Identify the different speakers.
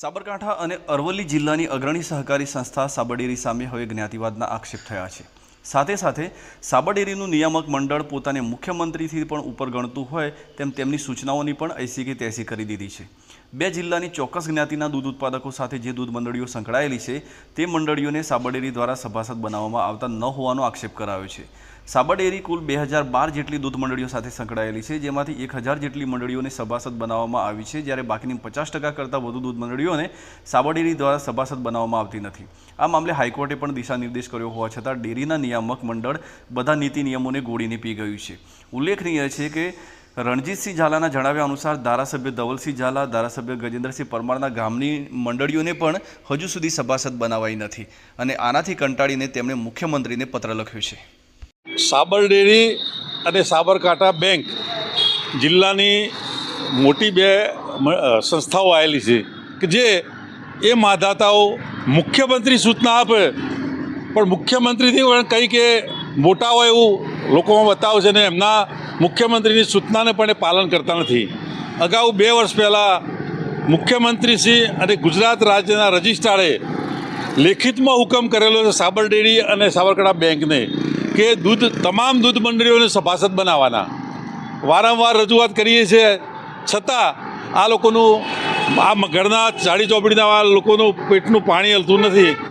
Speaker 1: સાબરકાંઠા અને અરવલ્લી જિલ્લાની અગ્રણી સહકારી સંસ્થા સાબરડેરી સામે હવે જ્ઞાતિવાદના આક્ષેપ થયા છે. સાથે સાથે સાબરડેરીનું નિયામક મંડળ પોતાને મુખ્યમંત્રીથી પણ ઉપર ગણતું હોય તેમ તેમની સૂચનાઓની પણ એસી કે તેસી કરી દીધી છે. બે જિલ્લાની ચોક્કસ જ્ઞાતિના દૂધ ઉત્પાદકો સાથે જે દૂધ મંડળીઓ સંકળાયેલી છે, તે મંડળીઓને સાબરડેરી દ્વારા સભાસદ બનાવવામાં આવતા ન હોવાનો આક્ષેપ કરાયો છે. સાબરડેરી કુલ બે હજાર બાર જેટલી દૂધ મંડળીઓ સાથે સંકળાયેલી છે. જેમાંથી એક હજાર જેટલી મંડળીઓને સભાસદ બનાવવામાં આવી છે. જ્યારે બાકીની પચાસ ટકા કરતાં વધુ દૂધ મંડળીઓને સાબરડેરી દ્વારા સભાસદ બનાવવામાં આવતી નથી. આ મામલે હાઈકોર્ટે પણ દિશા નિર્દેશ કર્યો હોવા છતાં ડેરીના નિયામક મંડળ બધા નીતિ નિયમોને ગોળીને પી ગયું છે. ઉલ્લેખનીય છે કે રણજીતસિંહ ઝાલાના જણાવ્યા અનુસાર ધારાસભ્ય ધવલસિંહ ઝાલા, ધારાસભ્ય ગજેન્દ્રસિંહ પરમારના ગામની મંડળીઓને પણ હજુ સુધી સભાસદ બનાવાઈ નથી અને આનાથી કંટાળીને તેમણે મુખ્યમંત્રીને પત્ર લખ્યો છે.
Speaker 2: સાબર ડેરી અને સાબરકાંઠા બેંક જિલ્લાની મોટી બે સંસ્થાઓ આવેલી છે કે જે એ માધાતાઓ મુખ્યમંત્રી સૂચના આપે. પણ મુખ્યમંત્રીથી પણ કંઈ કે મોટા હોય એવું લોકોમાં બતાવે છે ને એમના મુખ્યમંત્રીની સૂચનાને પણ એ પાલન કરતા નથી. અગાઉ બે વર્ષ પહેલાં મુખ્યમંત્રીશ્રી અને ગુજરાત રાજ્યના રજિસ્ટ્રારે લેખિતમાં હુકમ કરેલો છે સાબર ડેરી અને સાબરકાંઠા બેંકને. કે દૂધ, તમામ દૂધ મંડળીઓને સભાસદ બનાવવાના. વારંવાર રજૂઆત કરીએ છીએ. છતાં આ લોકોનું, આ ઘરના ચાડી ચોપડીના લોકોનું પેટનું પાણી હલતું નથી.